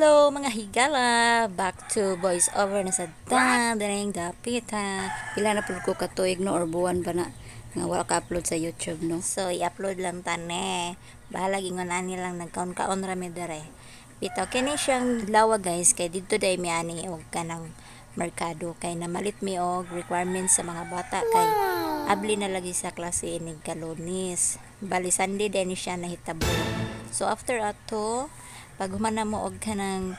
Hello mga higala! Back to voice over na sa daring dapit ha. Pila na pud ko katuig no or buwan ba na nga wala ka upload sa YouTube no. So i-upload lang tane. Bahala gingon ani lang nagkaon-kaon ra mi dere. Bitaw kini siyang lawa guys kay didto day mi ani og kanang merkado kay namalit mi og requirements sa mga bata kay abli na lagi sa klase inig kalunis. Bali Sunday din siya nahitabo. So after ato pag humana mo og kanang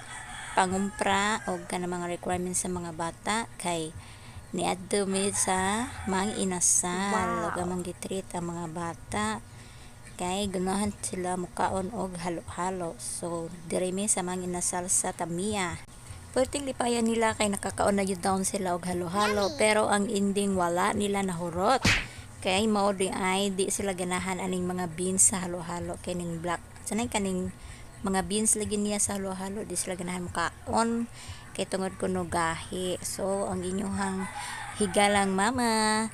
pangumpra og kanang mga requirements sa mga bata kay niadto mi sa mga inasal. Ug among gitreat ang mga bata. Kay ganahan sila mukaon og halo-halo. So diri mi sa mga inasal sa Tamiya. Pwedeng lipayan nila kay nakakaon na yun down sila og halo-halo pero ang ending wala nila nahurot. Kay mao di ay di sila ganahan aning mga beans sa halo-halo kay ning black. Sanay kaning mga beans lagi niya sa halo-halo di sila ganahan mukaon kay tungod kuno gahi. So ang inyong higalang mama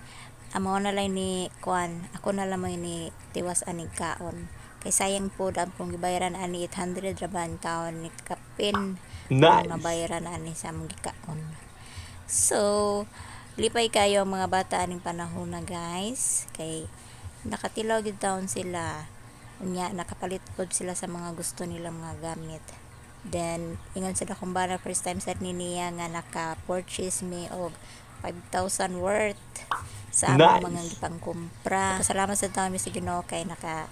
amo na lang ni kuan ako na lang ni tiwas aning kaon. Kay sayang po ang pong gibayaran ani 800 raban taon ni kapin. Nice. ang mabayaran ani sa among gikaon. So lipay kayo ang mga bata aning panahon na guys. Kay nakatilaw gid taon sila unya nakapalit pod sila sa mga gusto nilang mga gamit. Then ingon sila kung ba na first time sa ni niya nga naka-purchase me og 5,000 worth sa among Nice. mga gipangkumpra. Salamat sa taon mi sa Ginoo kay naka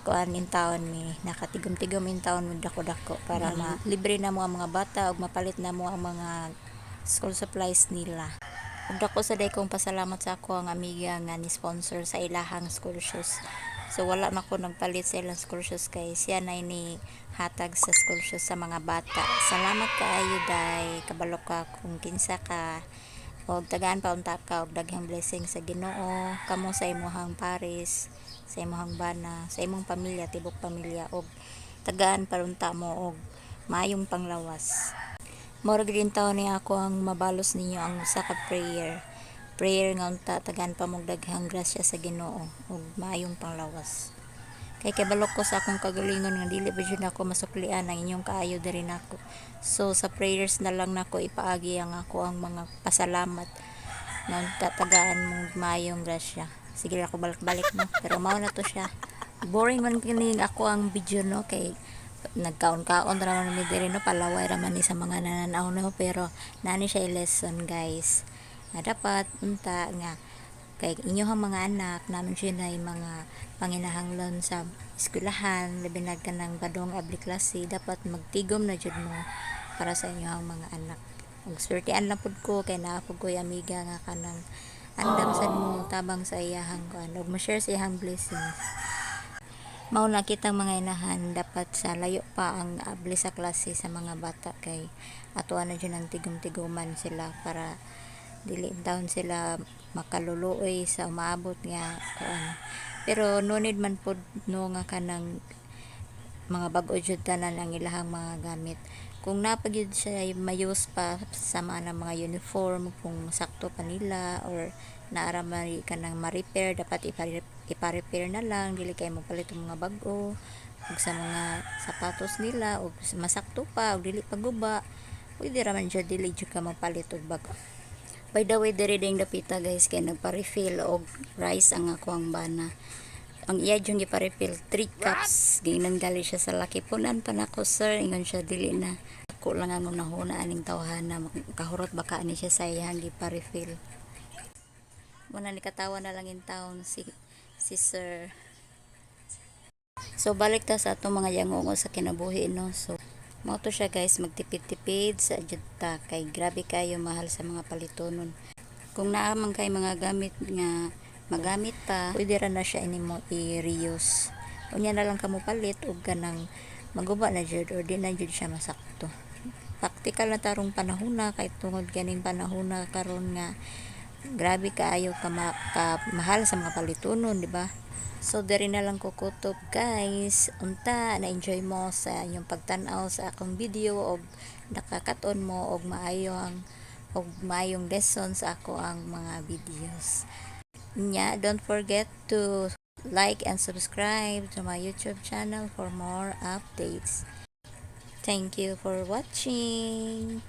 kuan in taon mi nakatigom-tigom in taon mi dako-dako para ma libre na mo ang mga bata ug mapalit na mo ang mga school supplies nila. Ug dako sa day kong pasalamat sa ako ang amiga nga ni sponsor sa ilahang school shoes so wala na ko nagpalit sa ilang school shoes kay siya na ni hatag sa school shoes sa mga bata. Salamat kaayo day. Kabalo ka kung kinsa ka. Og tagaan pa unta ka og daghang blessing sa Ginoo. Kamo sa imuhang pares sa imuhang bana sa imong pamilya tibok pamilya. Og tagaan pa unta mo og maayong panglawas. Morag din taon ni ako ang mabalos ninyo ang usa ka prayer. Prayer nga unta tagan pa mong daghang grasya sa Ginoo ug maayong panglawas. Kay kabalok ko sa akong kagalingon nga dili ba jud ako masuklian ang inyong kaayo diri nako. So sa prayers na lang nako ipaagi ang ako ang mga pasalamat nga unta tagaan mong maayong grasya. Sige ra ako balik-balik mo pero mao na to siya. Boring man kini ako ang video no kay nagkaon-kaon ra man mi diri no palaway ra man ni sa mga nananaw no pero nani siya lesson guys nga dapat unta nga kay inyong mga anak naman siya na mga panginahanglan sa eskwelahan labi na ka ng badong abli klase dapat magtigom na jud mo para sa inyong mga anak. Ug swertean lang pud ko kay naa pud ko amiga nga kanang andam sa mo tabang sa iyahang kuan ug ma-share sa iyahang blessings mao na kitang mga inahan dapat sa layo pa ang abli sa klase sa mga bata kay atuan na dyan ang tigom-tigoman sila para dili taon sila makaluluoy sa umaabot nga kuan. Pero no need man pod no nga kanang mga bag-o jud tanan ang ilahang mga gamit. Kung napagyud siya mayus pa sa mga mga uniform kung sakto pa nila or naara mari ka nang ma-repair dapat ipare- ipa-repair na lang. Dili kay magpalit og mga bag-o ug sa mga sapatos nila ug masakto pa ug dili pa guba. Pwede ra man dili jud ka magpalit og bag-o By the way, diri ding dapita guys kay nagpa-refill og rice ang ako ang bana. Ang iya jung gipa-refill 3 cups. Ginan gali siya sa laki punan pa nako sir. Ingon siya dili na. Ako lang ang unahuna aning tawhana kahurot baka ani siya sa iyang gipa-refill. Muna ni katawa na lang in town si si sir. So balik ta sa atong mga yangongo sa kinabuhi no. So Mao to siya guys, magtipid-tipid sa ajuta kay grabe kayo mahal sa mga palitonon. Kung naa man kay mga gamit nga magamit pa, pwede ra na siya ini mo i-reuse. Unya na lang kamo palit og kanang maguba na jud or di na jud siya masakto. Praktikal na tarong panahon na kay tungod ganing panahon na karon nga grabe kaayo ka, ma- ka mahal sa mga palitonon, di ba? So, diri na lang kukutob guys. Unta, na-enjoy mo sa inyong pagtanaw sa akong video og nakakaton mo og maayo ang og maayong lesson sa ako ang mga videos. Nya, don't forget to like and subscribe to my YouTube channel for more updates. Thank you for watching.